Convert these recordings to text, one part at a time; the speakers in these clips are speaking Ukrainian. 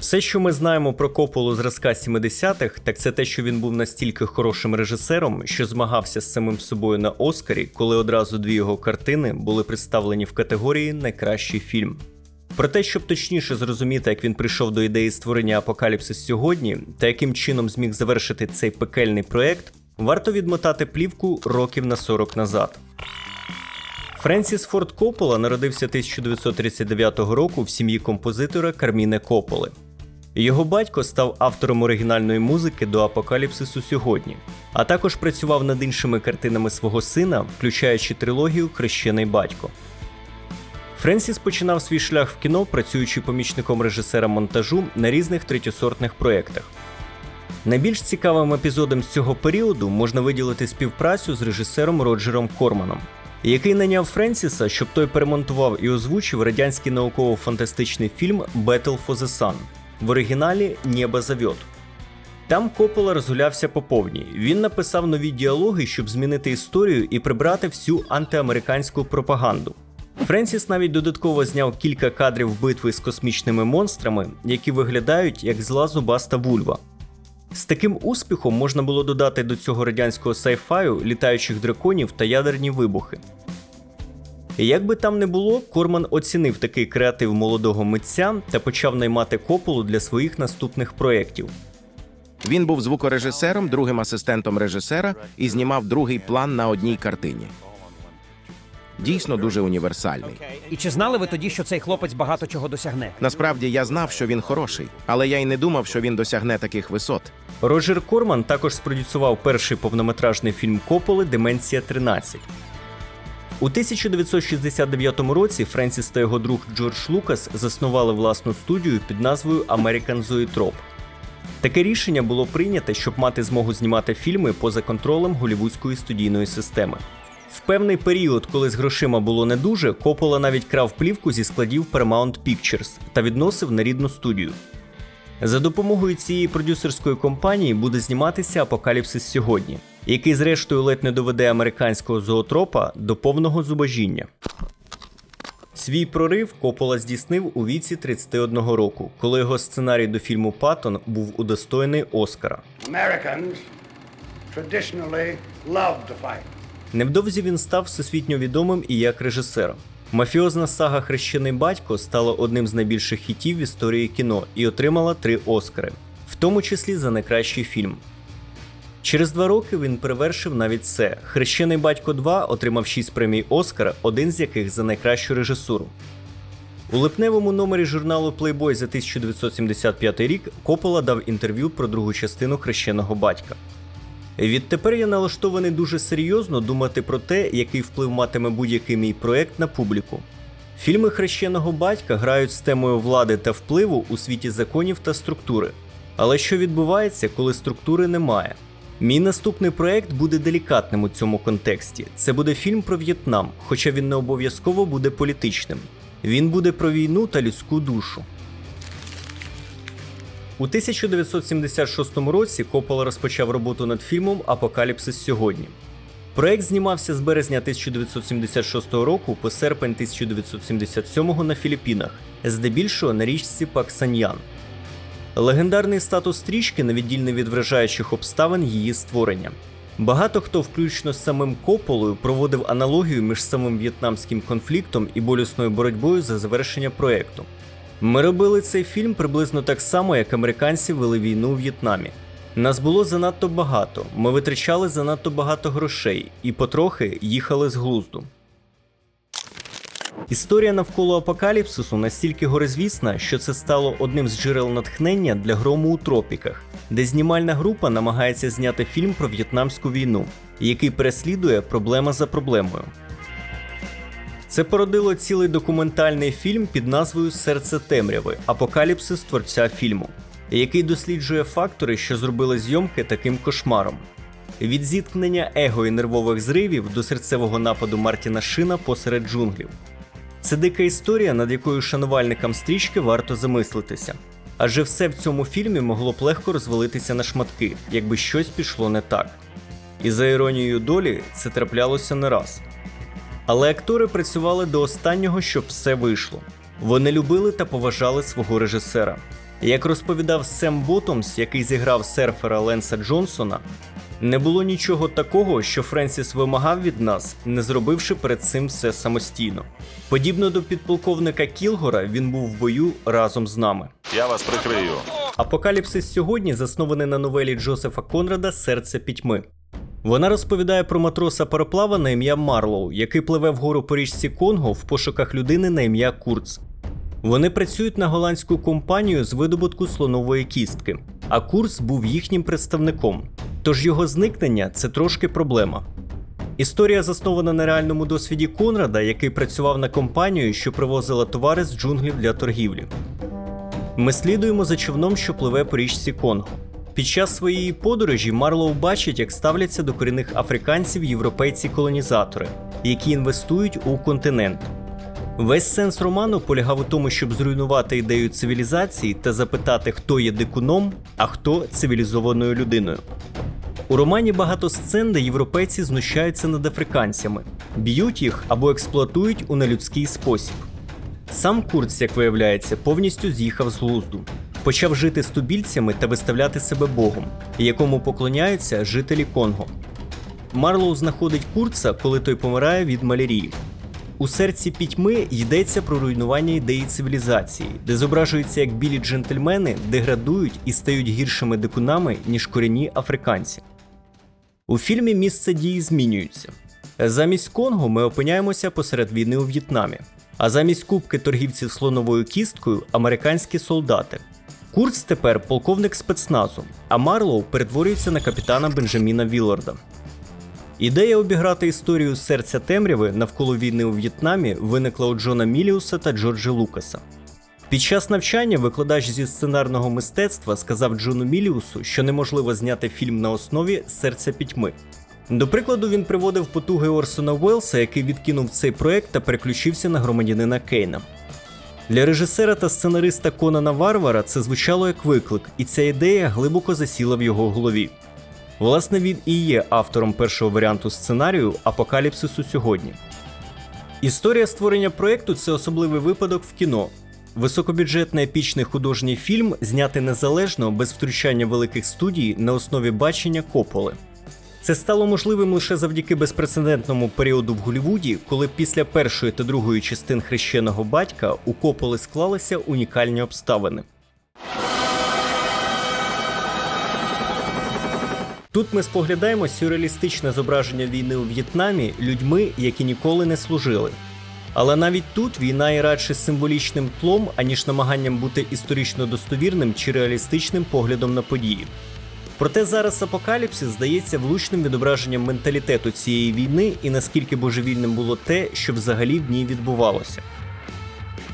Все, що ми знаємо про Кополу зразка 70-х, так це те, що він був настільки хорошим режисером, що змагався з самим собою на Оскарі, коли одразу дві його картини були представлені в категорії Найкращий фільм. Про те, щоб точніше зрозуміти, як він прийшов до ідеї створення Апокаліпсис сьогодні та яким чином зміг завершити цей пекельний проект, варто відмотати плівку років на 40 назад. Френсіс Форд Коппола народився 1939 року в сім'ї композитора Карміне Кополи. Його батько став автором оригінальної музики до Апокаліпсису сьогодні, а також працював над іншими картинами свого сина, включаючи трилогію Хрещений батько. Френсіс починав свій шлях в кіно, працюючи помічником режисера монтажу на різних третьосортних проєктах. Найбільш цікавим епізодом з цього періоду можна виділити співпрацю з режисером Роджером Корманом, який наняв Френсіса, щоб той перемонтував і озвучив радянський науково-фантастичний фільм Battle for the Sun в оригіналі Небо зовет. Там Коппола розгулявся по повній. Він написав нові діалоги, щоб змінити історію і прибрати всю антиамериканську пропаганду. Френсіс навіть додатково зняв кілька кадрів битви з космічними монстрами, які виглядають як зла зубаста вульва. З таким успіхом можна було додати до цього радянського сайфаю літаючих драконів та ядерні вибухи. І Як би там не було, Корман оцінив такий креатив молодого митця та почав наймати Кополу для своїх наступних проєктів. Він був звукорежисером, другим асистентом режисера і знімав другий план на одній картині. Дійсно дуже універсальний. І чи знали ви тоді, що цей хлопець багато чого досягне? Насправді я знав, що він хороший, але я й не думав, що він досягне таких висот. Роджер Корман також спродюсував перший повнометражний фільм Кополи Деменція 13. У 1969 році Френсіс та його друг Джордж Лукас заснували власну студію під назвою American Zoetrope. Таке рішення було прийнято, щоб мати змогу знімати фільми поза контролем голівудської студійної системи. В певний період, коли з грошима було не дуже, Копола навіть крав плівку зі складів Paramount Pictures та відносив на рідну студію. За допомогою цієї продюсерської компанії буде зніматися Апокаліпсис сьогодні, який зрештою ледь не доведе американського зоотропа до повного зубожіння. Свій прорив Копола здійснив у віці 31 року, коли його сценарій до фільму Паттон був удостоєний Оскара. Americans traditionally love to fight. Невдовзі він став всесвітньо відомим і як режисер. Мафіозна сага Хрещений батько стала одним з найбільших хітів в історії кіно і отримала три Оскари, в тому числі за найкращий фільм. Через два роки він перевершив навіть це. Хрещений батько 2 отримав 6 премій Оскара, один з яких за найкращу режисуру. У липневому номері журналу Playboy за 1975 рік Копола дав інтерв'ю про другу частину хрещеного батька. Відтепер я налаштований дуже серйозно думати про те, який вплив матиме будь-який мій проект на публіку. Фільми хрещеного батька грають з темою влади та впливу у світі законів та структури. Але що відбувається, коли структури немає? Мій наступний проект буде делікатним у цьому контексті. Це буде фільм про В'єтнам, хоча він не обов'язково буде політичним. Він буде про війну та людську душу. У 1976 році Коппола розпочав роботу над фільмом Апокаліпсис сьогодні. Проект знімався з березня 1976 року по серпень 1977 на Філіппінах, здебільшого на річці Паксаньян. Легендарний статус стрічки невіддільний від вражаючих обставин її створення. Багато хто, включно з самим Кополою, проводив аналогію між самим в'єтнамським конфліктом і болісною боротьбою за завершення проекту. Ми робили цей фільм приблизно так само, як американці вели війну у В'єтнамі. Нас було занадто багато, ми витрачали занадто багато грошей і потрохи їхали з глузду. Історія навколо апокаліпсису настільки горизвісна, що це стало одним з джерел натхнення для грому у тропіках, де знімальна група намагається зняти фільм про в'єтнамську війну, який переслідує проблема за проблемою. Це породило цілий документальний фільм під назвою Серце темряви Апокаліпсис творця фільму, який досліджує фактори, що зробили зйомки таким кошмаром. Від зіткнення его і нервових зривів до серцевого нападу Мартіна Шина посеред джунглів. Це дика історія, над якою шанувальникам стрічки варто замислитися. Адже все в цьому фільмі могло б легко розвалитися на шматки, якби щось пішло не так. І за іронією долі це траплялося не раз. Але актори працювали до останнього, щоб все вийшло. Вони любили та поважали свого режисера. Як розповідав Сем Ботомс, який зіграв серфера Ленса Джонсона, не було нічого такого, що Френсіс вимагав від нас, не зробивши перед цим все самостійно. Подібно до підполковника Кілгора, він був в бою разом з нами. Я вас прикрию. Апокаліпсис сьогодні заснований на новелі Джозефа Конрада Серце пітьми. Вона розповідає про матроса пароплава на ім'я Марлоу, який пливе вгору по річці Конго в пошуках людини на ім'я Курц. Вони працюють на голландську компанію з видобутку слонової кістки, а Курц був їхнім представником. Тож його зникнення це трошки проблема. Історія заснована на реальному досвіді Конрада, який працював на компанію, що привозила товари з джунглів для торгівлі. Ми слідуємо за човном, що пливе по річці Конго. Під час своєї подорожі Марлоу бачить, як ставляться до корінних африканців європейці-колонізатори, які інвестують у континент. Весь сенс роману полягав у тому, щоб зруйнувати ідею цивілізації та запитати, хто є дикуном, а хто цивілізованою людиною. У романі багато сцен, де європейці знущаються над африканцями, б'ють їх або експлуатують у нелюдський спосіб. Сам Курц, як виявляється, повністю з'їхав з глузду. Почав жити з тубільцями та виставляти себе богом, якому поклоняються жителі Конго. Марлоу знаходить Курца, коли той помирає від малярії. У серці пітьми йдеться про руйнування ідеї цивілізації, де зображується, як білі джентльмени деградують і стають гіршими дикунами, ніж корінні африканці. У фільмі місце дії змінюється. Замість Конго ми опиняємося посеред війни у В'єтнамі, а замість кубки торгівців слоновою кісткою американські солдати. Курц тепер полковник спецназу, а Марлоу перетворюється на капітана Бенджаміна Вілларда. Ідея обіграти історію серця темряви навколо війни у В'єтнамі виникла у Джона Міліуса та Джорджа Лукаса. Під час навчання викладач зі сценарного мистецтва сказав Джону Міліусу, що неможливо зняти фільм на основі серця пітьми. До прикладу, він приводив потуги Орсона Уелса, який відкинув цей проект та переключився на громадянина Кейна. Для режисера та сценариста Конана Варвара це звучало як виклик, і ця ідея глибоко засіла в його голові. Власне, він і є автором першого варіанту сценарію Апокаліпсису сьогодні. Історія створення проекту це особливий випадок в кіно. Високобюджетний епічний художній фільм знятий незалежно без втручання великих студій на основі бачення Кополи. Це стало можливим лише завдяки безпрецедентному періоду в Голлівуді, коли після першої та другої частин хрещеного батька у Кополи склалися унікальні обставини. Тут ми споглядаємо сюрреалістичне зображення війни у В'єтнамі людьми, які ніколи не служили. Але навіть тут війна є радше символічним тлом, аніж намаганням бути історично достовірним чи реалістичним поглядом на події. Проте зараз апокаліпсис здається влучним відображенням менталітету цієї війни і наскільки божевільним було те, що взагалі в ній відбувалося.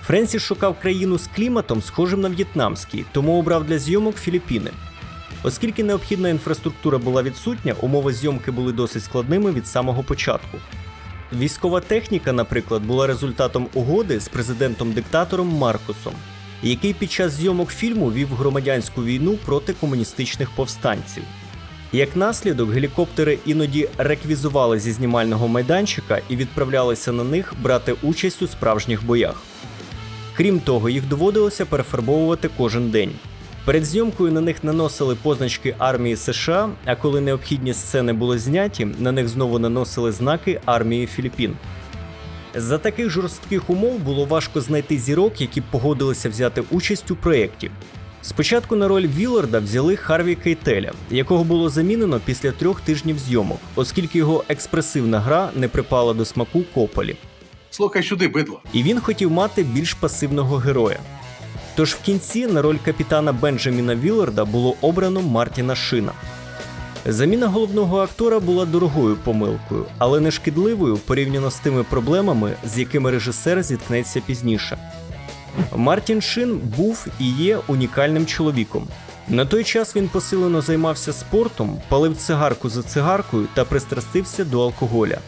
Френсіс шукав країну з кліматом, схожим на в'єтнамський, тому обрав для зйомок Філіппіни. Оскільки необхідна інфраструктура була відсутня, умови зйомки були досить складними від самого початку. Військова техніка, наприклад, була результатом угоди з президентом-диктатором Маркосом, який під час зйомок фільму вів громадянську війну проти комуністичних повстанців. Як наслідок, гелікоптери іноді реквізували зі знімального майданчика і відправлялися на них брати участь у справжніх боях. Крім того, їх доводилося перефарбовувати кожен день. Перед зйомкою на них наносили позначки армії США, а коли необхідні сцени були зняті, на них знову наносили знаки армії Філіппін. За таких жорстких умов було важко знайти зірок, які б погодилися взяти участь у проєкті. Спочатку на роль Вілларда взяли Харві Кейтеля, якого було замінено після трьох тижнів зйомок, оскільки його експресивна гра не припала до смаку Кополі. Слухай сюди, бидло. І він хотів мати більш пасивного героя. Тож в кінці на роль капітана Бенджаміна Вілларда було обрано Мартіна Шина. Заміна головного актора була дорогою помилкою, але не шкідливою порівняно з тими проблемами, з якими режисер зіткнеться пізніше. Мартін Шин був і є унікальним чоловіком. На той час він посилено займався спортом, палив цигарку за цигаркою та пристрастився до алкоголя.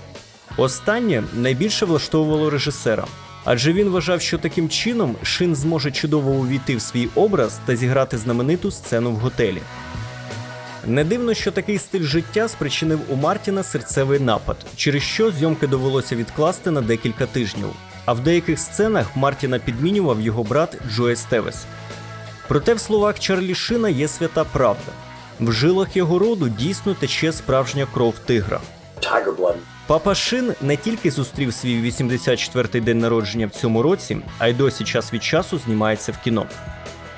Останнє найбільше влаштовувало режисера, адже він вважав, що таким чином Шин зможе чудово увійти в свій образ та зіграти знамениту сцену в готелі. Не дивно, що такий стиль життя спричинив у Мартіна серцевий напад, через що зйомки довелося відкласти на декілька тижнів. А в деяких сценах Мартіна підмінював його брат Джо Естевес. Проте в словах Чарлі Шина є свята правда. В жилах його роду дійсно тече справжня кров тигра. Папа Шин не тільки зустрів свій 84-й день народження в цьому році, а й досі час від часу знімається в кіно.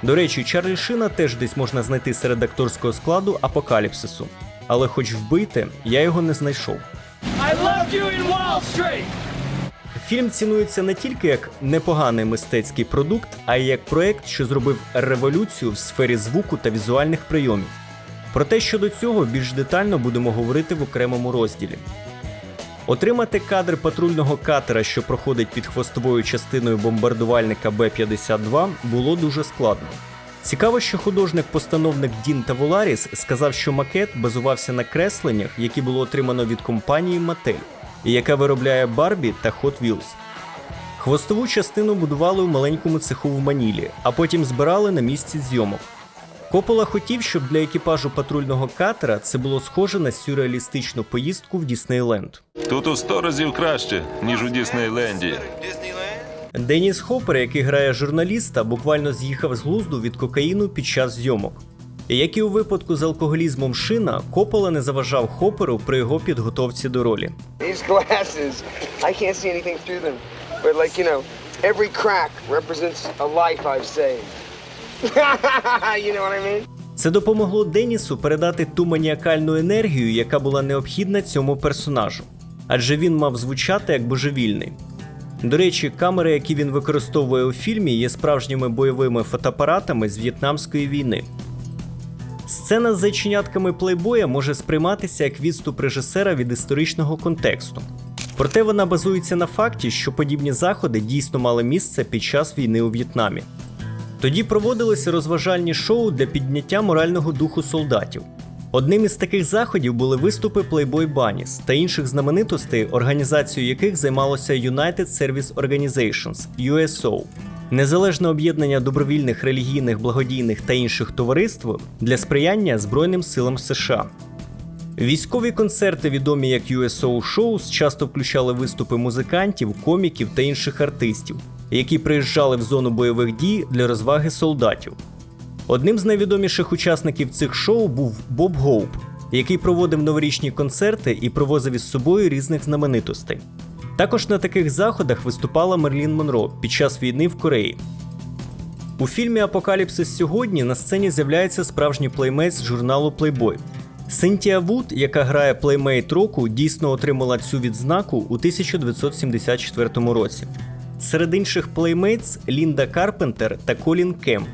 До речі, Чарлі Шина теж десь можна знайти серед акторського складу апокаліпсису. Але хоч вбийте, я його не знайшов. I loved you in Wall Street. Фільм цінується не тільки як непоганий мистецький продукт, а й як проект, що зробив революцію в сфері звуку та візуальних прийомів. Проте щодо цього більш детально будемо говорити в окремому розділі. Отримати кадр патрульного катера, що проходить під хвостовою частиною бомбардувальника Б-52, було дуже складно. Цікаво, що художник-постановник Дін Таволаріс сказав, що макет базувався на кресленнях, які було отримано від компанії Mattel, і яка виробляє Барбі та Hot Wheels. Хвостову частину будували у маленькому цеху в Манілі, а потім збирали на місці зйомок. Копола хотів, щоб для екіпажу патрульного катера це було схоже на сюрреалістичну поїздку в Діснейленд. Тут у сто разів краще, ніж у Діснейленді. Деніс Хоппер, який грає журналіста, буквально з'їхав з глузду від кокаїну під час зйомок. Як і у випадку з алкоголізмом Шина, Копола не заважав Хопперу при його підготовці до ролі. Every crack represents a life I've saved. you know what I mean? Це допомогло Денісу передати ту маніакальну енергію, яка була необхідна цьому персонажу, адже він мав звучати як божевільний. До речі, камери, які він використовує у фільмі, є справжніми бойовими фотоапаратами з В'єтнамської війни. Сцена з зайченятками плейбоя може сприйматися як відступ режисера від історичного контексту. Проте вона базується на факті, що подібні заходи дійсно мали місце під час війни у В'єтнамі. Тоді проводилися розважальні шоу для підняття морального духу солдатів. Одним із таких заходів були виступи Playboy Bunnies та інших знаменитостей, організацією яких займалося United Service Organizations USO, незалежне об'єднання добровільних релігійних, благодійних та інших товариств для сприяння Збройним силам США. Військові концерти, відомі як USO Shows, часто включали виступи музикантів, коміків та інших артистів, які приїжджали в зону бойових дій для розваги солдатів. Одним з найвідоміших учасників цих шоу був Боб Гоуп, який проводив новорічні концерти і провозив із собою різних знаменитостей. Також на таких заходах виступала Мерлін Монро під час війни в Кореї. У фільмі Апокаліпсис сьогодні на сцені з'являється справжній плеймейт журналу Playboy. Синтія Вуд, яка грає плеймейт року, дійсно отримала цю відзнаку у 1974 році. Серед інших плеймейтс Лінда Карпентер та Колін Кемп.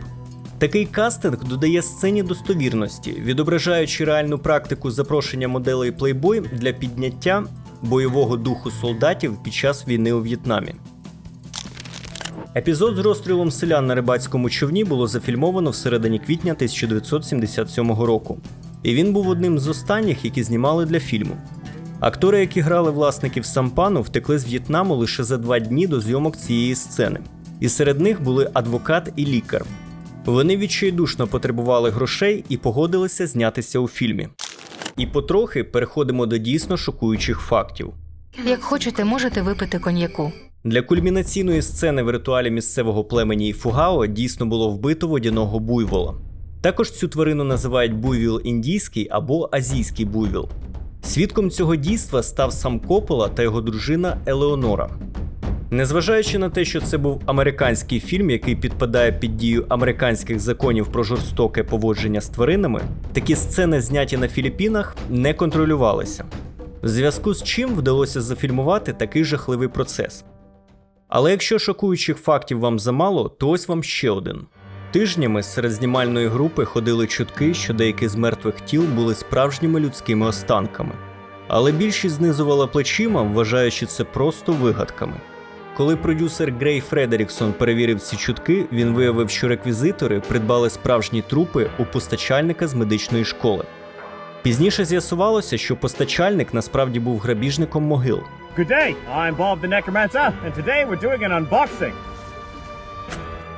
Такий кастинг додає сцені достовірності, відображаючи реальну практику запрошення моделей Playboy для підняття бойового духу солдатів під час війни у В'єтнамі. Епізод з розстрілом селян на рибацькому човні було зафільмовано всередині квітня 1977 року, і він був одним з останніх, які знімали для фільму. Актори, які грали власників сампану, втекли з В'єтнаму лише за два дні до зйомок цієї сцени, і серед них були адвокат і лікар. Вони відчайдушно потребували грошей і погодилися знятися у фільмі. І потрохи переходимо до дійсно шокуючих фактів. Як хочете, можете випити коньяку. Для кульмінаційної сцени в ритуалі місцевого племені Іфугао дійсно було вбито водяного буйвола. Також цю тварину називають буйвіл індійський або азійський буйвіл. Свідком цього дійства став сам Копола та його дружина Елеонора. Незважаючи на те, що це був американський фільм, який підпадає під дію американських законів про жорстоке поводження з тваринами, такі сцени, зняті на Філіппінах, не контролювалися. В зв'язку з чим вдалося зафільмувати такий жахливий процес. Але якщо шокуючих фактів вам замало, то ось вам ще один. Тижнями серед знімальної групи ходили чутки, що деякі з мертвих тіл були справжніми людськими останками. Але більшість знизувала плечима, вважаючи це просто вигадками. Коли продюсер Грей Фредеріксон перевірив ці чутки, він виявив, що реквізитори придбали справжні трупи у постачальника з медичної школи. Пізніше з'ясувалося, що постачальник насправді був грабіжником могил. Good day, I'm Bob the Necromancer, and today we're doing an unboxing.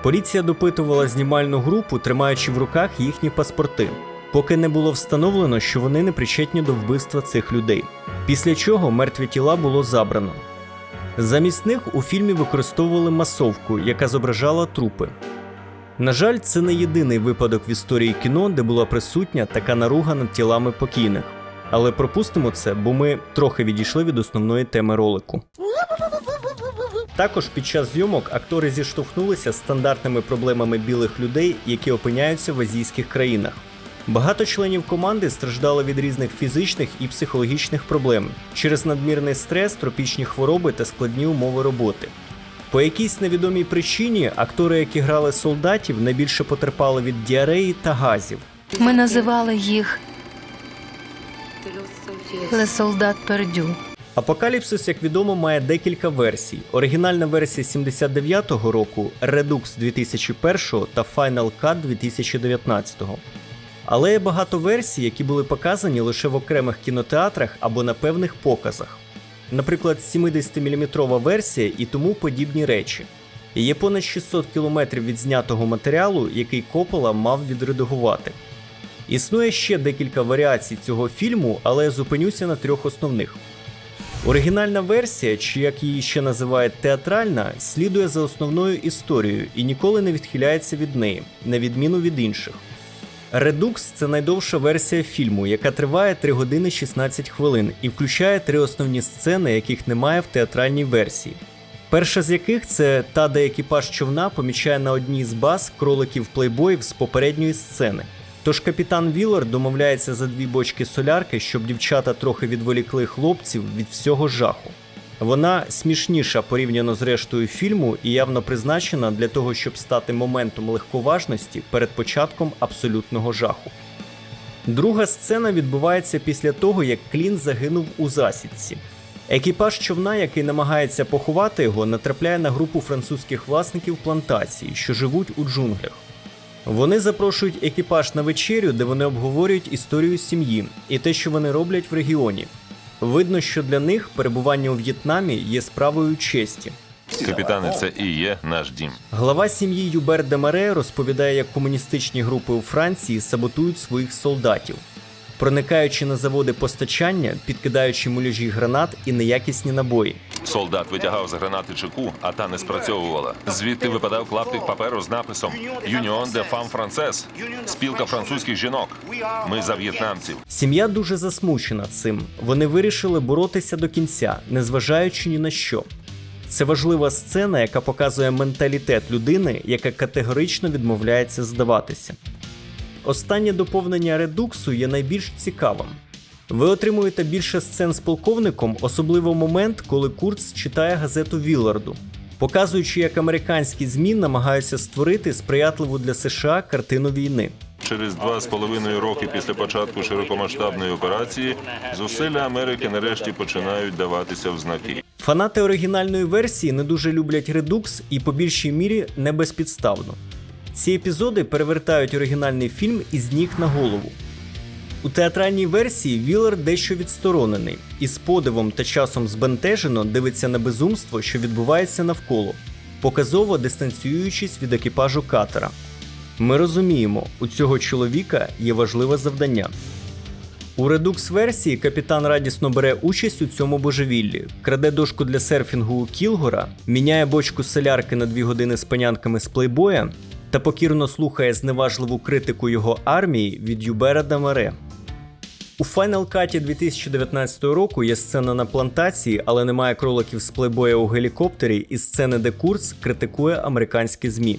Поліція допитувала знімальну групу, тримаючи в руках їхні паспорти, поки не було встановлено, що вони не причетні до вбивства цих людей. Після чого мертві тіла було забрано. Замість них у фільмі використовували масовку, яка зображала трупи. На жаль, це не єдиний випадок в історії кіно, де була присутня така наруга над тілами покійних. Але пропустимо це, бо ми трохи відійшли від основної теми ролику. Також під час зйомок актори зіштовхнулися з стандартними проблемами білих людей, які опиняються в азійських країнах. Багато членів команди страждали від різних фізичних і психологічних проблем через надмірний стрес, тропічні хвороби та складні умови роботи. По якійсь невідомій причині актори, які грали солдатів, найбільше потерпали від діареї та газів. Ми називали їх Ле Солдат Пердю. Апокаліпсис, як відомо, має декілька версій. Оригінальна версія 79-го року, Redux 2001 та Final Cut 2019. Але є багато версій, які були показані лише в окремих кінотеатрах або на певних показах. Наприклад, 70-мм версія і тому подібні речі. Є понад 600 кілометрів від знятого матеріалу, який Коппола мав відредагувати. Існує ще декілька варіацій цього фільму, але я зупинюся на трьох основних. Оригінальна версія, чи як її ще називають театральна, слідує за основною історією і ніколи не відхиляється від неї, на відміну від інших. Redux – це найдовша версія фільму, яка триває 3 години 16 хвилин і включає три основні сцени, яких немає в театральній версії. Перша з яких це та, де екіпаж човна помічає на одній з баз кроликів плейбоїв з попередньої сцени. Тож капітан Віллер домовляється за дві бочки солярки, щоб дівчата трохи відволікли хлопців від всього жаху. Вона смішніша порівняно з рештою фільму і явно призначена для того, щоб стати моментом легковажності перед початком абсолютного жаху. Друга сцена відбувається після того, як Клін загинув у засідці. Екіпаж човна, який намагається поховати його, натрапляє на групу французьких власників плантації, що живуть у джунглях. Вони запрошують екіпаж на вечерю, де вони обговорюють історію сім'ї і те, що вони роблять в регіоні. Видно, що для них перебування у В'єтнамі є справою честі. Капітане, це і є наш дім. Глава сім'ї Юбер де Маре розповідає, як комуністичні групи у Франції саботують своїх солдатів, проникаючи на заводи постачання, підкидаючи муляжі гранат і неякісні набої. Солдат витягав з гранати чеку, а та не спрацьовувала. Звідти випадав клаптик паперу з написом Юніон де Фам Францес, спілка французьких жінок. Ми за в'єтнамців. Сім'я дуже засмучена цим. Вони вирішили боротися до кінця, незважаючи ні на що. Це важлива сцена, яка показує менталітет людини, яка категорично відмовляється здаватися. Останнє доповнення редуксу є найбільш цікавим. Ви отримуєте більше сцен з полковником, особливо момент, коли Курц читає газету Вілларду, показуючи, як американські ЗМІ намагаються створити сприятливу для США картину війни. Через два з половиною роки після початку широкомасштабної операції зусилля Америки нарешті починають даватися в знаки. Фанати оригінальної версії не дуже люблять редукс і по більшій мірі не безпідставно. Ці епізоди перевертають оригінальний фільм із ніг на голову. У театральній версії Віллер дещо відсторонений і з подивом та часом збентежено дивиться на безумство, що відбувається навколо, показово дистанціюючись від екіпажу катера. Ми розуміємо, у цього чоловіка є важливе завдання. У редукс версії капітан радісно бере участь у цьому божевіллі, краде дошку для серфінгу у Кілгора, міняє бочку солярки на дві години з панянками з плейбоя та покірно слухає зневажливу критику його армії від Юбера Дамаре. У Final Cut 2019 року є сцена на плантації, але немає кроликів з плейбоя у гелікоптері і сцени, де Курц критикує американські ЗМІ.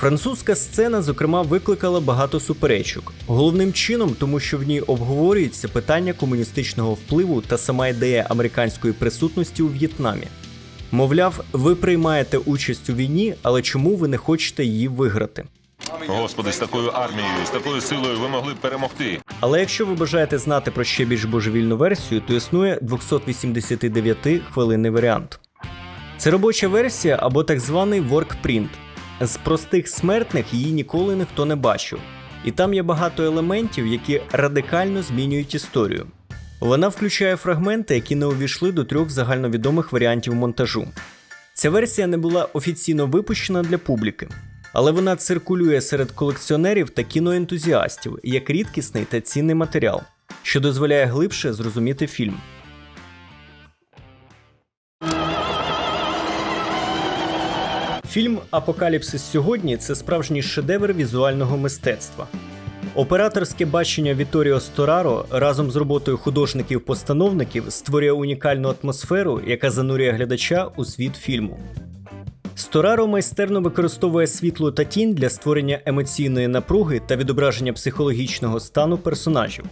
Французька сцена, зокрема, викликала багато суперечок. Головним чином, тому що в ній обговорюється питання комуністичного впливу та сама ідея американської присутності у В'єтнамі. Мовляв, ви приймаєте участь у війні, але чому ви не хочете її виграти? Господи, з такою армією, з такою силою ви могли б перемогти. Але якщо ви бажаєте знати про ще більш божевільну версію, то існує 289 хвилинний варіант. Це робоча версія або так званий workprint. З простих смертних її ніколи ніхто не бачив. І там є багато елементів, які радикально змінюють історію. Вона включає фрагменти, які не увійшли до трьох загальновідомих варіантів монтажу. Ця версія не була офіційно випущена для публіки, але вона циркулює серед колекціонерів та кіноентузіастів як рідкісний та цінний матеріал, що дозволяє глибше зрозуміти фільм. Фільм Апокаліпсис сьогодні це справжній шедевр візуального мистецтва. Операторське бачення Віторіо Стораро разом з роботою художників-постановників створює унікальну атмосферу, яка занурює глядача у світ фільму. Стораро майстерно використовує світло та тінь для створення емоційної напруги та відображення психологічного стану персонажів.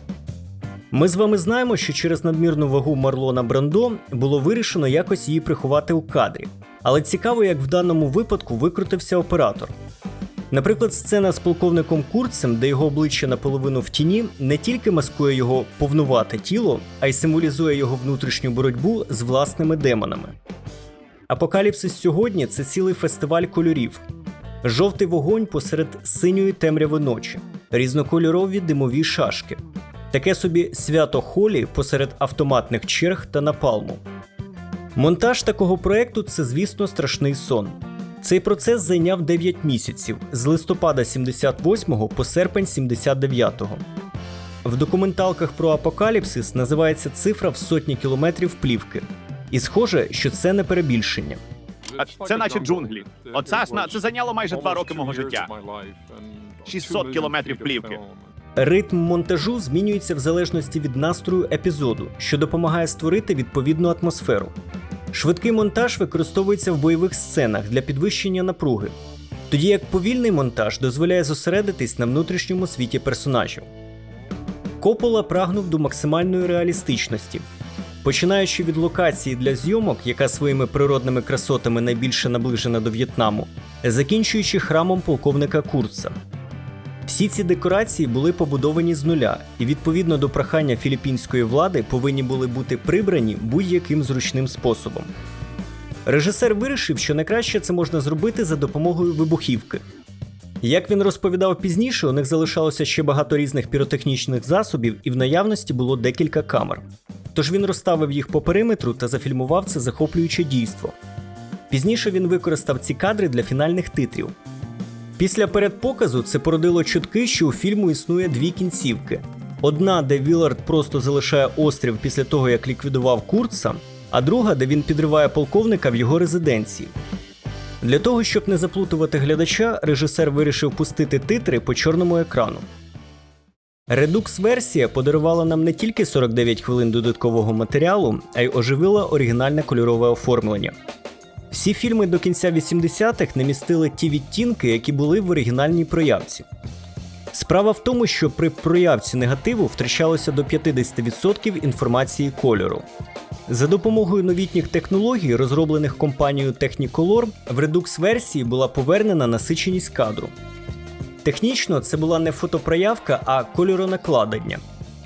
Ми з вами знаємо, що через надмірну вагу Марлона Брандо було вирішено якось її приховати у кадрі. Але цікаво, як в даному випадку викрутився оператор. Наприклад, сцена з полковником Курцем, де його обличчя наполовину в тіні, не тільки маскує його повнувате тіло, а й символізує його внутрішню боротьбу з власними демонами. Апокаліпсис сьогодні це цілий фестиваль кольорів. Жовтий вогонь посеред синьої темряви ночі, різнокольорові димові шашки. Таке собі свято холі посеред автоматних черг та напалму. Монтаж такого проекту це, звісно, страшний сон. Цей процес зайняв 9 місяців з листопада 78 по серпень 79. В документалках про апокаліпсис називається цифра в сотні кілометрів плівки. І схоже, що це не перебільшення. Це наче джунглі. Оця сна це зайняло майже два роки мого життя. 600 кілометрів плівки. Ритм монтажу змінюється в залежності від настрою епізоду, що допомагає створити відповідну атмосферу. Швидкий монтаж використовується в бойових сценах для підвищення напруги, тоді як повільний монтаж дозволяє зосередитись на внутрішньому світі персонажів. Копола прагнув до максимальної реалістичності. Починаючи від локації для зйомок, яка своїми природними красотами найбільше наближена до В'єтнаму, закінчуючи храмом полковника Курца. Всі ці декорації були побудовані з нуля, і відповідно до прохання філіппінської влади повинні були бути прибрані будь-яким зручним способом. Режисер вирішив, що найкраще це можна зробити за допомогою вибухівки. Як він розповідав пізніше, у них залишалося ще багато різних піротехнічних засобів, і в наявності було декілька камер. Тож він розставив їх по периметру та зафільмував це захоплююче дійство. Пізніше він використав ці кадри для фінальних титрів. Після передпоказу це породило чутки, що у фільму існує дві кінцівки: одна, де Вілард просто залишає острів після того, як ліквідував Курца, а друга, де він підриває полковника в його резиденції. Для того, щоб не заплутувати глядача, режисер вирішив пустити титри по чорному екрану. Редукс-версія подарувала нам не тільки 49 хвилин додаткового матеріалу, а й оживила оригінальне кольорове оформлення. Всі фільми до кінця 80-х не містили ті відтінки, які були в оригінальній проявці. Справа в тому, що при проявці негативу втрачалося до 50% інформації кольору. За допомогою новітніх технологій, розроблених компанією Technicolor, в редукс-версії була повернена насиченість кадру. Технічно це була не фотопроявка, а кольоронакладення.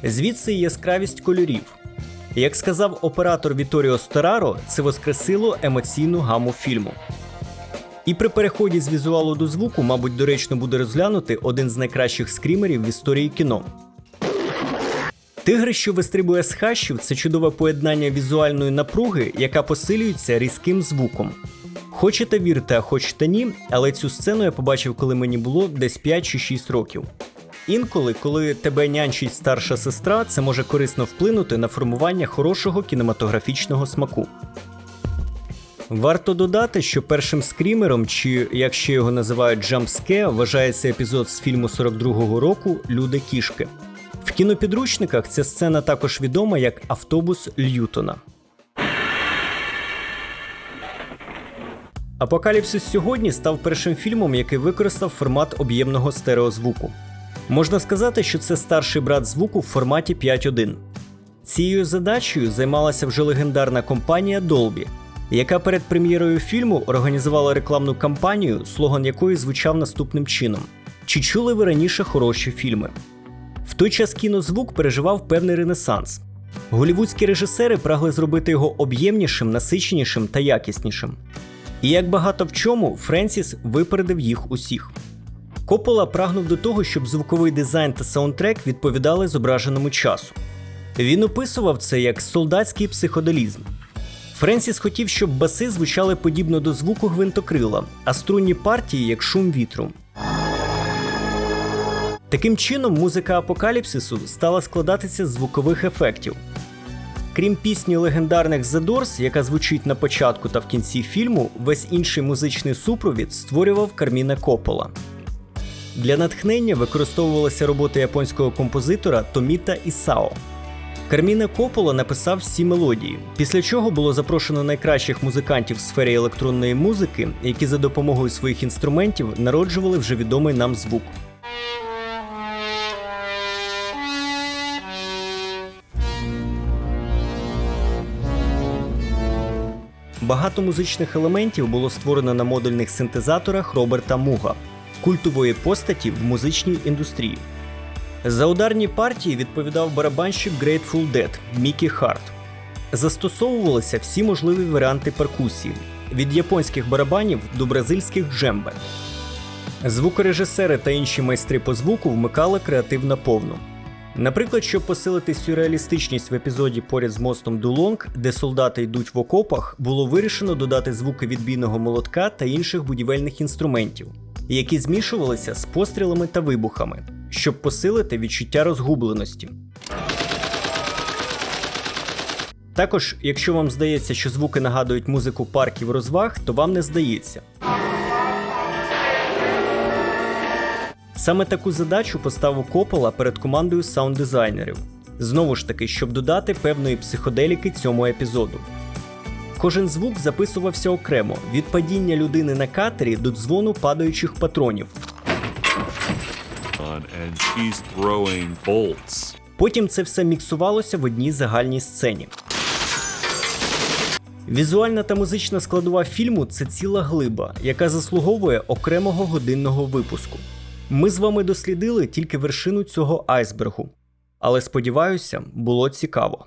Звідси і яскравість кольорів. Як сказав оператор Віторіо Стораро, це воскресило емоційну гаму фільму. І при переході з візуалу до звуку, мабуть, доречно буде розглянути один з найкращих скрімерів в історії кіно. Тигр, що вистрибує з хащів, це чудове поєднання візуальної напруги, яка посилюється різким звуком. Хочете вірте, а хочете ні, але цю сцену я побачив, коли мені було десь 5 чи 6 років. Інколи, коли тебе нянчить старша сестра, це може корисно вплинути на формування хорошого кінематографічного смаку. Варто додати, що першим скрімером, чи як ще його називають джампске, вважається епізод з фільму 42-го року Люди кішки. В кінопідручниках ця сцена також відома як автобус Льютона. Апокаліпсис сьогодні став першим фільмом, який використав формат об'ємного стереозвуку. Можна сказати, що це старший брат звуку в форматі 5.1. Цією задачею займалася вже легендарна компанія Dolby, яка перед прем'єрою фільму організувала рекламну кампанію, слоган якої звучав наступним чином: Чи чули ви раніше хороші фільми? В той час кінозвук переживав певний ренесанс. Голівудські режисери прагли зробити його об'ємнішим, насиченішим та якіснішим. І як багато в чому, Френсіс випередив їх усіх. Коппола прагнув до того, щоб звуковий дизайн та саундтрек відповідали зображеному часу. Він описував це як солдатський психоделізм. Френсіс хотів, щоб баси звучали подібно до звуку гвинтокрила, а струнні партії як шум вітру. Таким чином, музика апокаліпсису стала складатися з звукових ефектів. Крім пісні легендарних The Doors, яка звучить на початку та в кінці фільму, весь інший музичний супровід створював Карміна Копола. Для натхнення використовувалися роботи японського композитора Томіта Ісао. Карміна Копола написав всі мелодії, після чого було запрошено найкращих музикантів в сфері електронної музики, які за допомогою своїх інструментів народжували вже відомий нам звук. Багато музичних елементів було створено на модульних синтезаторах Роберта Муга, культової постаті в музичній індустрії. За ударні партії відповідав барабанщик Grateful Dead Мікі Харт. Застосовувалися всі можливі варіанти перкусії від японських барабанів до бразильських джембе. Звукорежисери та інші майстри по звуку вмикали креатив наповну. Наприклад, щоб посилити сюрреалістичність в епізоді поряд з мостом Дулонг, де солдати йдуть в окопах, було вирішено додати звуки відбійного молотка та інших будівельних інструментів, які змішувалися з пострілами та вибухами, щоб посилити відчуття розгубленості. Також, якщо вам здається, що звуки нагадують музику парків розваг, то вам не здається. Саме таку задачу поставив Копола перед командою саунд-дизайнерів. Знову ж таки, щоб додати певної психоделіки цьому епізоду. Кожен звук записувався окремо від падіння людини на катері до дзвону падаючих патронів. Потім це все міксувалося в одній загальній сцені. Візуальна та музична складова фільму це ціла глиба, яка заслуговує окремого годинного випуску. Ми з вами дослідили тільки вершину цього айсбергу. Але сподіваюся, було цікаво.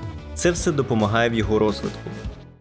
Це все допомагає в його розвитку.